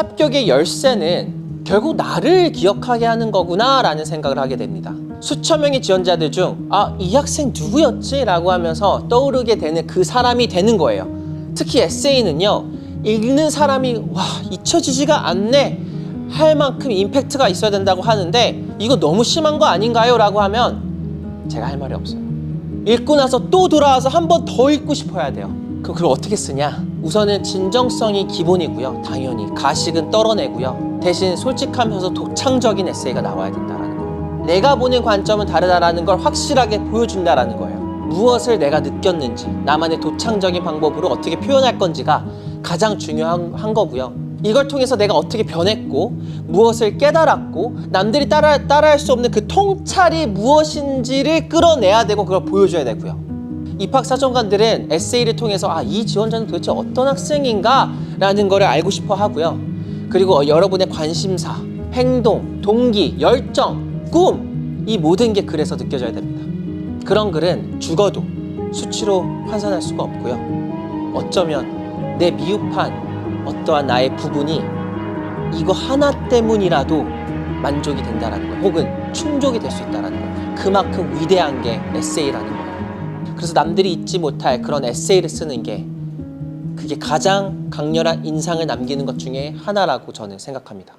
합격의 열쇠는 결국 나를 기억하게 하는 거구나라는 생각을 하게 됩니다. 수천 명의 지원자들 중 아, 이 학생 누구였지? 라고 하면서 떠오르게 되는 그 사람이 되는 거예요. 특히 에세이는요. 읽는 사람이 와, 잊혀지지가 않네. 할 만큼 임팩트가 있어야 된다고 하는데 이거 너무 심한 거 아닌가요? 라고 하면 제가 할 말이 없어요. 읽고 나서 또 돌아와서 한 번 더 읽고 싶어야 돼요. 그럼 그걸 어떻게 쓰냐? 우선은 진정성이 기본이고요. 당연히 가식은 떨어내고요. 대신 솔직하면서 독창적인 에세이가 나와야 된다라는 거예요. 내가 보는 관점은 다르다라는 걸 확실하게 보여준다라는 거예요. 무엇을 내가 느꼈는지, 나만의 도창적인 방법으로 어떻게 표현할 건지가 가장 중요한 한 거고요. 이걸 통해서 내가 어떻게 변했고 무엇을 깨달았고 남들이 따라 따라할 수 없는 그 통찰이 무엇인지를 끌어내야 되고 그걸 보여줘야 되고요. 입학 사정관들은 에세이를 통해서 아 이 지원자는 도대체 어떤 학생인가 라는 거를 알고 싶어 하고요. 그리고 여러분의 관심사, 행동, 동기, 열정, 꿈 이 모든 게 글에서 느껴져야 됩니다. 그런 글은 죽어도 수치로 환산할 수가 없고요. 어쩌면 내 미흡한 어떠한 나의 부분이 이거 하나 때문이라도 만족이 된다라는 거예요. 혹은 충족이 될 수 있다라는 거예요. 그만큼 위대한 게 에세이라는 거예요. 그래서 남들이 잊지 못할 그런 에세이를 쓰는 게 그게 가장 강렬한 인상을 남기는 것 중에 하나라고 저는 생각합니다.